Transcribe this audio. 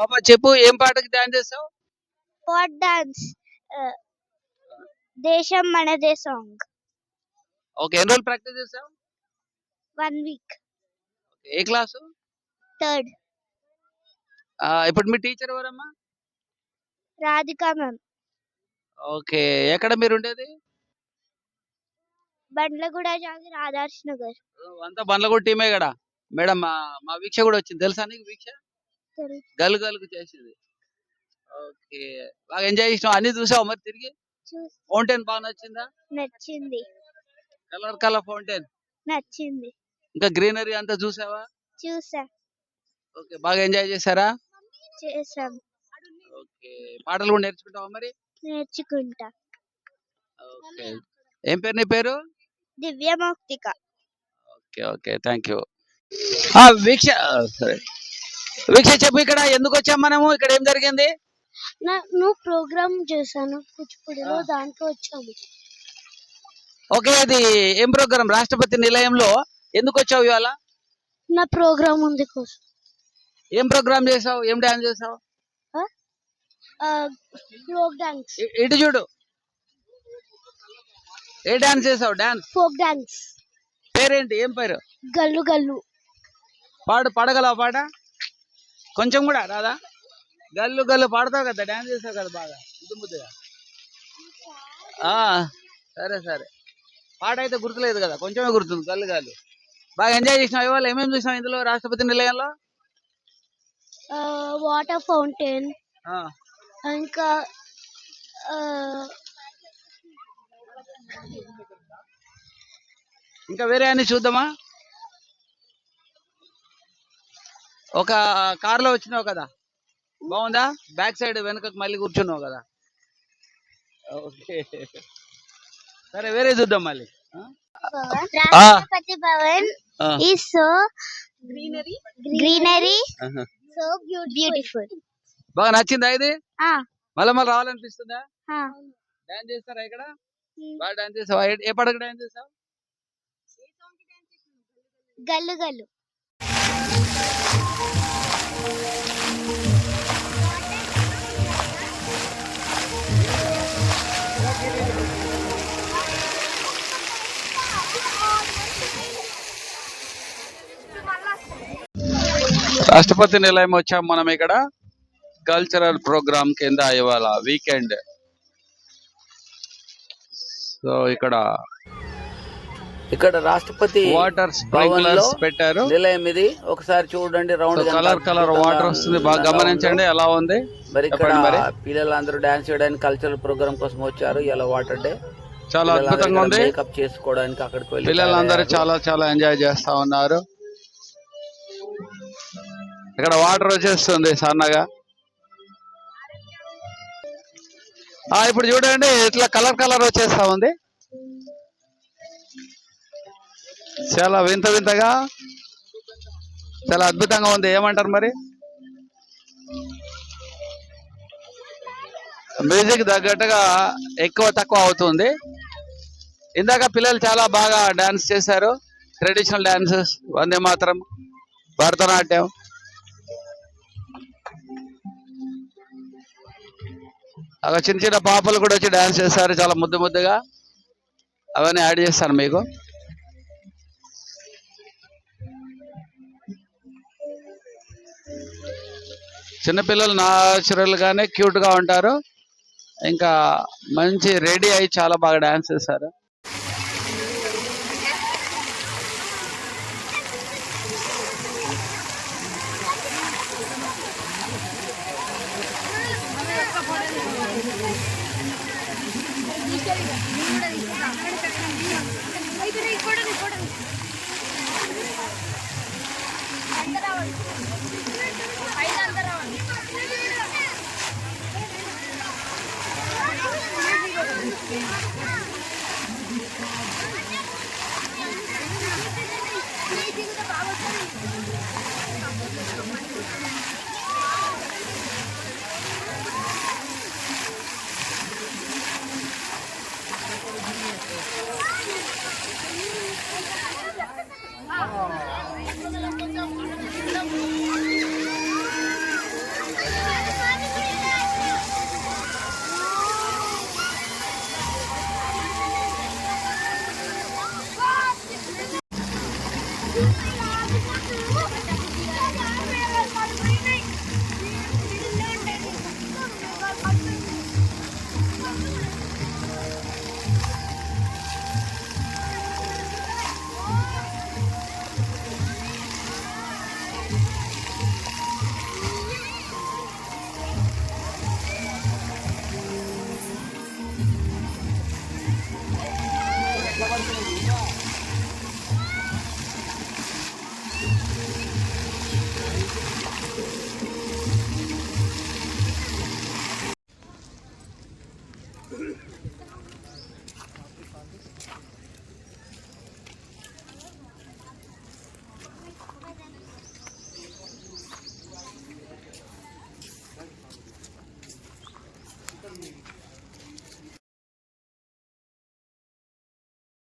పాప చెప్పు ఏం పాటకి డాన్స్ చేస్తావు? వాట్ డాన్స్ దేశం మనదే సాంగ్ ఓకే ఎన్ని రోజులు ప్రాక్టీస్ చేస్తావు? వన్ వీక్ ఏ క్లాసు థర్డ్ ఇప్పుడు మీ టీచర్ ఎవరమ్మా? రాధిక మ్యామ్ ఓకే ఎక్కడ మీరు ఉండేది? బండ్లగూడ జాగిర్ ఆదర్శ్ నగర్ అంతా బండ్లగూడ టీమే కదా. మేడం మా వీక్ష కూడా వచ్చింది. తెలుసా నీకు వీక్ష. గల్ గల్కు చేసింది. ఓకే. బాగా ఎంజాయ్ చేసినావు? అన్ని చూసావు మరి తిరిగి? ఫౌంటైన్ బాగా నచ్చిందా? నచ్చింది. Colour colour fountain? నచ్చింది. ఇంకా గ్రీనరీ అంతా చూసావా? చూసా. ఓకే. బాగా ఎంజాయ్ చేశారా? చేసాం ఓకే. పాటలు కూడా నేర్చుకుంటావా మరి? నేర్చుకుంటా. ఓకే. ఏం పేరు నీ పేరు? Divya Mouktika okay. Okay. Thank you Veeksha సరే. వీక్ష చెప్పు ఇక్కడ ఎందుకు వచ్చాం మనము? ఇక్కడ ఏం జరిగింది? నువ్వు ప్రోగ్రామ్ చేశాను కూచిపూడిలో. దాంట్లో వచ్చాము ఓకే అది ఏం ప్రోగ్రామ్? రాష్ట్రపతి నిలయంలో ఎందుకు వచ్చావు ఇవాళ? నా ప్రోగ్రామ్ ఉంది కోసం ఏం ప్రోగ్రామ్ చేసావు ఏం డాన్స్ చేసావు ఫోక్ డాన్స్ ఇటు చూడు. ఏ డాన్స్ చేసావు డాన్స్ ఫోక్ డాన్స్ పేరేంటి? ఏం పేరు? గల్లు గల్లు. పాడు పాడగలవా పాట? కొంచెం కూడా రాదా? గల్లు గల్లు పాడతావు కదా డాన్స్ చేసావు కదా బాగా ముద్దు ముద్దుగా? ఆ, సరే సరే. పాట అయితే గుర్తులేదు కదా కొంచెమే గుర్తుంది గల్లు గల్లు. బాగా ఎంజాయ్ చేసినావు ఇవాళ ఏమేమి చూసినావు ఇందులో రాష్ట్రపతి నిలయంలో? వాటర్ ఫౌంటైన్ ఇంకా ఇంకా వేరే అన్ని చూద్దామా? ఒక కారులో వచ్చినావు కదా? బాగుందా? బ్యాక్ సైడ్ వెనకకు మళ్ళీ కూర్చున్నావు కదా? ఓకే. సరే వేరే చూద్దాం మళ్ళీ. ఆ? Rashtrapati Bhavan so greenery greenery. So beautiful బాగా నచ్చిందా ఇది? ఆ. మళ్ళీ మళ్ళీ రావాలనిపిస్తుందా? డాన్స్ చేస్తారా ఇక్కడ. బాగా డాన్స్ చేసావా ఏ- ఏ పడక డాన్స్ చేసావు గల్లు గల్లు. రాష్ట్రపతి నిలయం వచ్చాం మనం ఇక్కడ. కల్చరల్ ప్రోగ్రామ్ కింద ఇవాళ వీకెండ్. సో ఇక్కడ ఇక్కడ రాష్ట్రపతి వాటర్ స్ప్రింక్లర్స్ పెట్టారు. నిలయం ఇది. ఒకసారి చూడండి రౌండ్ కలర్ కలర్ వాటర్ వస్తుంది. బాగా గమనించండి ఎలా ఉంది? మరి ఇక్కడ. పిల్లలందరూ డాన్స్ చేయడానికి కల్చరల్ ప్రోగ్రామ్ కోసం వచ్చారు. ఇలా వాటర్ డే. చాలా అద్భుతంగా ఉంది. మేకప్ చేసుకోవడానికి అక్కడికి వెళ్ళి పిల్లలందరూ. చాలా చాలా ఎంజాయ్ చేస్తా ఉన్నారు. ఇక్కడ వాటర్ వచ్చేస్తుంది సన్నగా. ఆ ఇప్పుడు చూడండి ఇట్లా కలర్ కలర్ వచ్చేస్తా ఉంది. చాలా వింత వింతగా చాలా అద్భుతంగా ఉంది. ఏమంటారు మరి? మ్యూజిక్ తగ్గట్టుగా ఎక్కువ తక్కువ అవుతుంది. ఇందాక పిల్లలు చాలా బాగా డాన్స్ చేశారు. ట్రెడిషనల్ డాన్సెస్ వందే మాత్రం భరతనాట్యం. అక్కడ చిన్న చిన్న పాపలు కూడా వచ్చి డాన్స్ చేస్తారు చాలా ముద్దు ముద్దుగా. అవన్నీ యాడ్ చేస్తాను మీకు. చిన్నపిల్లలు న్యాచురల్గానే క్యూట్గా ఉంటారు. ఇంకా మంచి రెడీ అయ్యి చాలా బాగా డ్యాన్స్ చేశారు Thank you. Mm-hmm.